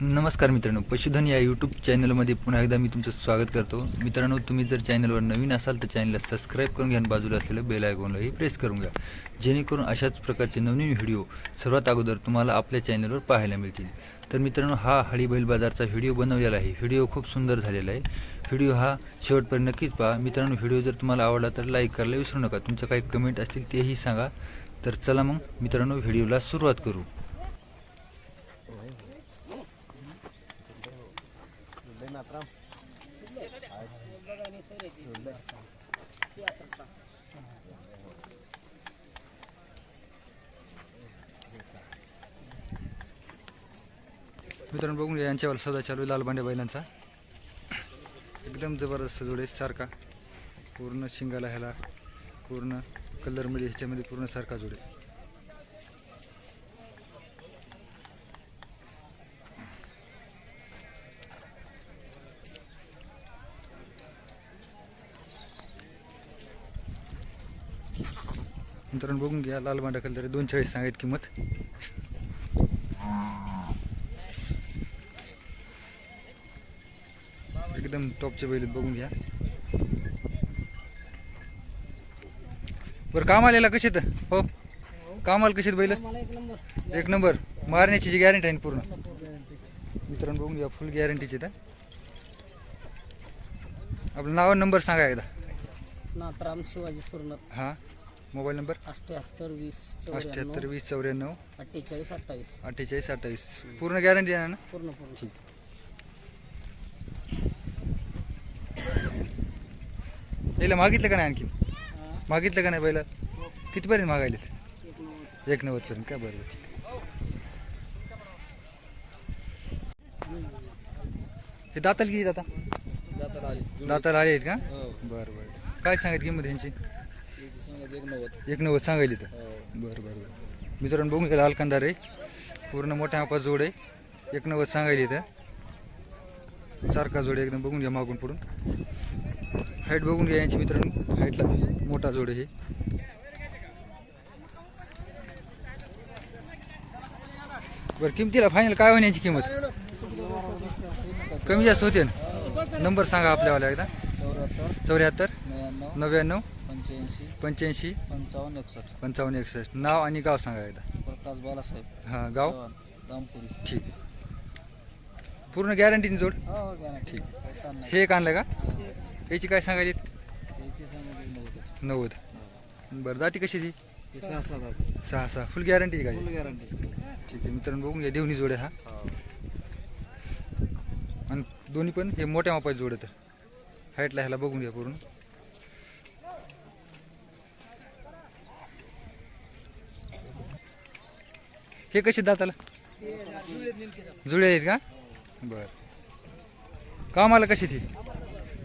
नमस्कार मित्रांनो पशुधन या यूट्यूब चॅनलमध्ये पुन्हा एकदा मी तुमचं स्वागत करतो. मित्रांनो तुम्ही जर चॅनलवर नवीन असाल तर चॅनलला सबस्क्राईब करून घ्या आणि बाजूला असलेलं बेल आयकॉनलाही प्रेस करून घ्या. जेणेकरून अशाच प्रकारचे नवनवीन व्हिडिओ सर्वात अगोदर तुम्हाला आपल्या चॅनलवर पाहायला मिळतील. तर मित्रांनो हा हळी बैल बाजारचा व्हिडिओ बनवलेला आहे. व्हिडिओ खूप सुंदर झालेला आहे. व्हिडिओ हा शेवटपर्यंत नक्कीच पहा. मित्रांनो व्हिडिओ जर तुम्हाला आवडला तर लाईक करायला विसरू नका. तुमच्या काही कमेंट असतील तेही सांगा. तर चला मग मित्रांनो व्हिडिओला सुरुवात करू. मित्रांनो बघून घ्या यांच्यावर सदा चालू आहे लालबांड्या बैलांचा. एकदम जबरदस्त जोडे सारखा. पूर्ण शिंगाला ह्याला पूर्ण कलरमध्ये ह्याच्यामध्ये पूर्ण सारखा जोडे. मित्रांनो बघून घ्या लाल बांडा कलर दोन चाळीस सांगायत किंमत. एकदम टॉपचे बैल बघून घ्या. बरं कामाला कसे आहेत? हो? कामाला कसे बैल? एक नंबर. मारण्याची जी गॅरंटी आहे पूर्ण. मित्रांनो बघून घ्या फुल गॅरंटीचे तर. आपलं नाव नंबर सांगा एकदा. नाथराम शिवाजी हां. Mobile number? अठ्ठ्याहत्तर वीस अठ्ठ्याहत्तर वीस चौऱ्याण्णव. अठ्ठेचाळीस अठ्ठावीस. अठ्ठेचाळीस अठ्ठावीस. पूर्ण गॅरंटी आहे ना? पूर्ण पूर्ण. याला मागितलं का नाही आणखी मागितलं का नाही पहिला? कितीपर्यंत मागायले एक नव्वद. एक नव्वदपर्यंत काय बरं? हे दाताल किती आली दाताला आले आहेत का? हो. बरं बरं. काय सांगत किंमत यांची एक नव्वद एक नव्वद सांगायली तर हो. बरं बरं बरं. मित्रांनो बघून घ्या लालकांदार आहे. पूर्ण मोठ्या मापा जोड आहे. एक नव्वद सांगायली तर सारखा जोड एकदम बघून घ्या मागून पुढून. हाईट बघून घ्या यांची मित्रांनो. हाईटला मोठा जोड आहे हे. बरं किमतीला फायनल काय होईल यांची किंमत? कमी जास्त होते ना? नंबर सांगा आपल्यावाला एकदा. चौऱ्याहत्तर. नव्याण्णव? पंच्याऐंशी. पंच्याऐंशी? पंचावन्न एकसष्ट. पंचावन्न एकसष्ट. नाव आणि गाव सांगा एकदा. प्रकाश बालासाहेब हां गाव? चव्हाण, रामपुरी. ठीक. आहे पूर्ण गॅरंटीने जोड? हो हो घ्या ना. ठीक. काही ताण नाही. हे एक आणलं का? याची काय सांगायची. नव्वद. बरं जाती कशी ती? हे सहा सहा. सहा सहा. फुल गॅरंटी काय फुल गॅरंटी ठीक आहे मित्रांनो बघून घ्या देवणी जोड आहे हा. आणि दोन्ही पण हे मोठ्या मापाचे जोड आहेत हाईटला ह्याला बघून घ्या पूर्ण. हे कसे दाताला? जुळे आहेत का? बर. कामाला कशी ती?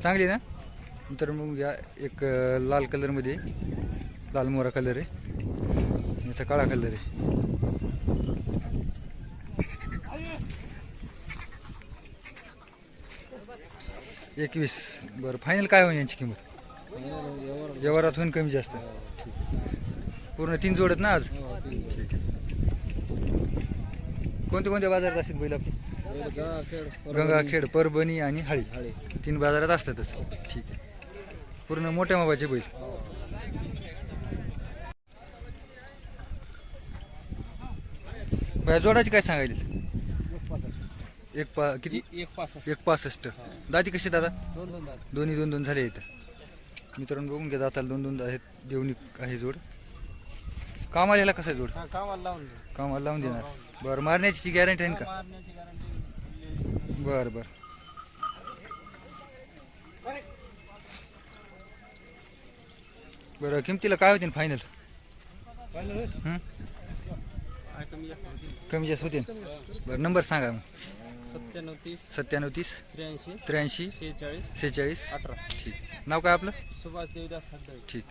चांगली ना? तर मग घ्या एक लाल कलरमध्ये लाल मोरा कलर आहे. याचा काळा कलर आहे. एकवीस. बरं फायनल काय होईल यांची किंमत? व्यवहारात होईल कमी जास्त. आहे. पूर्ण तीन जोडत ना आज? कोणते कोणते कोणत्या बाजारात असतील बैल आपली? गंगाखेड परभणी आणि हळी. तीन बाजारात असतातच. ठीक आहे. पूर्ण मोठ्या मापाचे बैल. बाया जोडाची काय सांगायली? एक पा किती? एक पासष्ट. एक पासष्ट दाती कशी दादा? दोन दोन्ही दोन दोन झाले इथं. मित्रांनो बघून घ्या दाताला दोन दोन आहेत देवणी आहे जोड. कामाला याला कसं जोड? हा कामाला लावून. कामाला लावून देणार. बरं मारण्याची गॅरंटी आहे का? मारण्याची गॅरंटी बरं बरं. बरं किमतीला काय होतील फायनल कमी जास्त होतील. बरं नंबर सांगा मग. सत्त्याण्णव तीस. सत्त्याण्णव तीस. त्र्याऐंशी. त्र्याऐंशी. शेहेचाळीस. सेहेचाळीस अठरा. ठीक. नाव काय आपलं? सुभाष देवदास ठीक.